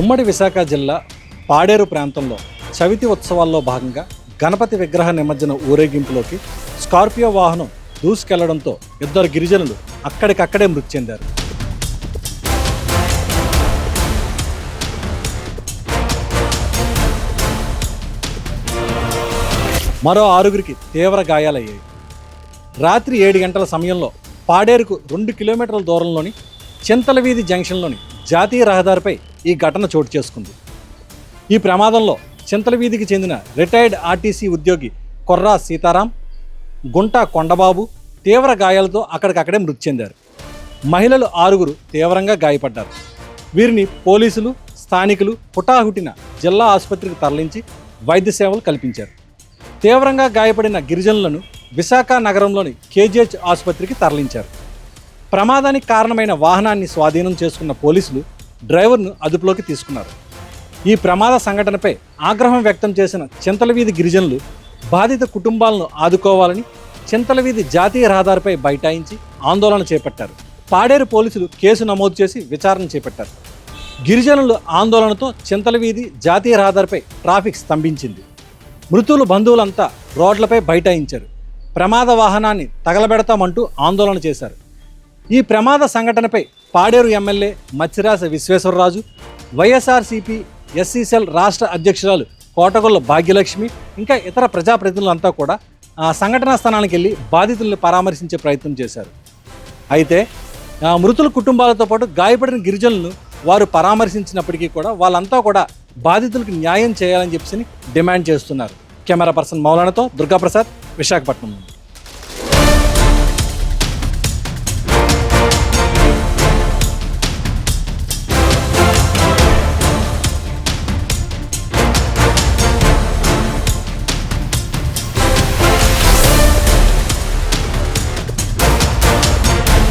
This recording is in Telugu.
ఉమ్మడి విశాఖ జిల్లా పాడేరు ప్రాంతంలో చవితి ఉత్సవాల్లో భాగంగా గణపతి విగ్రహ నిమజ్జన ఊరేగింపులోకి స్కార్పియో వాహనం దూసుకెళ్ళడంతో ఇద్దరు గిరిజనులు అక్కడికక్కడే మృతి చెందారు. మరో ఆరుగురికి తీవ్ర గాయాలయ్యాయి. రాత్రి ఏడు గంటల సమయంలో పాడేరుకు రెండు కిలోమీటర్ల దూరంలోని చింతల వీధి జంక్షన్లోని జాతీయ రహదారిపై ఈ ఘటన చోటు చేసుకుంది. ఈ ప్రమాదంలో చింతల వీధికి చెందిన రిటైర్డ్ ఆర్టీసీ ఉద్యోగి కొర్రా సీతారాం గుంట కొండబాబు తీవ్ర గాయాలతో అక్కడికక్కడే మృతి చెందారు. మహిళలు ఆరుగురు తీవ్రంగా గాయపడ్డారు. వీరిని పోలీసులు స్థానికులు హుటాహుటిన జిల్లా ఆసుపత్రికి తరలించి వైద్య సేవలు కల్పించారు. తీవ్రంగా గాయపడిన గిరిజనులను విశాఖ నగరంలోని కేజీహెచ్ ఆసుపత్రికి తరలించారు. ప్రమాదానికి కారణమైన వాహనాన్ని స్వాధీనం చేసుకున్న పోలీసులు డ్రైవర్ను అదుపులోకి తీసుకున్నారు. ఈ ప్రమాద సంఘటనపై ఆగ్రహం వ్యక్తం చేసిన చింతలవీధి గిరిజనులు బాధిత కుటుంబాలను ఆదుకోవాలని చింతలవీధి జాతీయ రహదారిపై బైఠాయించి ఆందోళన చేపట్టారు. పాడేరు పోలీసులు కేసు నమోదు చేసి విచారణ చేపట్టారు. గిరిజనుల ఆందోళనతో చింతలవీధి జాతీయ రహదారిపై ట్రాఫిక్ స్తంభించింది. మృతుల బంధువులంతా రోడ్లపై బైఠాయించారు. ప్రమాద వాహనాన్ని తగలబెడతామంటూ ఆందోళన చేశారు. ఈ ప్రమాద సంఘటనపై Paderu MLA Matsyaraja Visweswararaju YSRCP SC cell రాష్ట్ర అధ్యక్షురాలు కోటగొల్ల భాగ్యలక్ష్మి ఇంకా ఇతర ప్రజాప్రతినిధులంతా కూడా ఆ సంఘటనా స్థలానికి వెళ్ళి బాధితుల్ని పరామర్శించే ప్రయత్నం చేశారు. అయితే మృతుల కుటుంబాలతో పాటు గాయపడిన గిరిజనులను వారు పరామర్శించినప్పటికీ కూడా వాళ్ళంతా కూడా బాధితులకు న్యాయం చేయాలని చెప్పి డిమాండ్ చేస్తున్నారు. కెమెరా పర్సన్ మౌలానాతో దుర్గాప్రసాద్ విశాఖపట్నం నుండి.